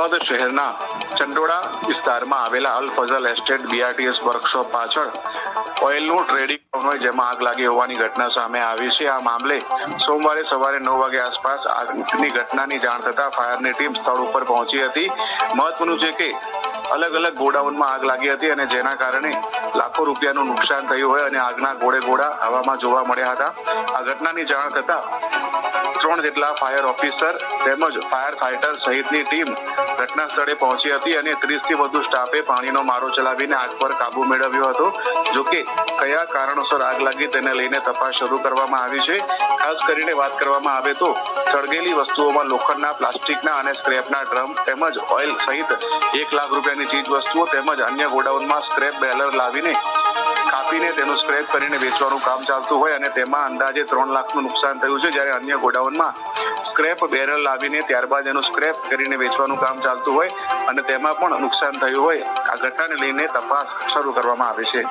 અમદાવાદ શહેરના ચંડોળા વિસ્તારમાં આવેલા Al Fazal estate BRTS workshop પાછળ ઓઇલનું ટ્રેડિંગ હોય જેમાં આગ લાગી હોવાની ઘટના સામે આવી છે. આ મામલે સોમવારે સવારે નવ વાગે આસપાસ આગની ઘટનાની જાણ થતા ફાયરની ટીમ સ્થળ ઉપર પહોંચી હતી. મહત્વનું છે કે અલગ અલગ ગોડાઉનમાં આગ લાગી હતી અને જેના કારણે લાખો રૂપિયાનું નુકસાન થયું હોય અને આગના ગોળે ગોળા હવામાં જોવા મળ્યા હતા. આ ઘટનાની જાણ થતા ત્રણ જેટલા ફાયર ઓફિસર તેમજ ફાયર ફાઈટર સહિતની ટીમ ઘટના સ્થળે પહોંચી હતી અને ત્રીસથી વધુ સ્ટાફે પાણીનો મારો ચલાવીને આગ પર કાબુ મેળવ્યો હતો. જોકે કયા કારણોસર આગ લાગી તેને લઈને તપાસ શરૂ કરવામાં આવી છે. ખાસ કરીને વાત કરવામાં આવે તો સળગેલી વસ્તુઓમાં લોખંડના, પ્લાસ્ટિકના અને સ્ક્રેપના ડ્રમ તેમજ ઓઇલ સહિત એક લાખ રૂપિયાની ચીજ વસ્તુઓ તેમજ અન્ય ગોડાઉનમાં સ્ક્રેપ બેલર લાવીને કાપીને તેનું સ્ક્રેપ કરીને વેચવાનું કામ ચાલતું હોય અને તેમાં અંદાજે ત્રણ લાખનું નુકસાન થયું છે જ્યારે અન્ય ગોડાઉનમાં સ્ક્રેપ બેરલ લાવીને ત્યારબાદ એનું સ્ક્રેપ કરીને વેચવાનું કામ ચાલતું હોય અને તેમાં પણ નુકસાન થયું હોય. આ ઘટનાને લઈને તપાસ શરૂ કરવામાં આવી છે.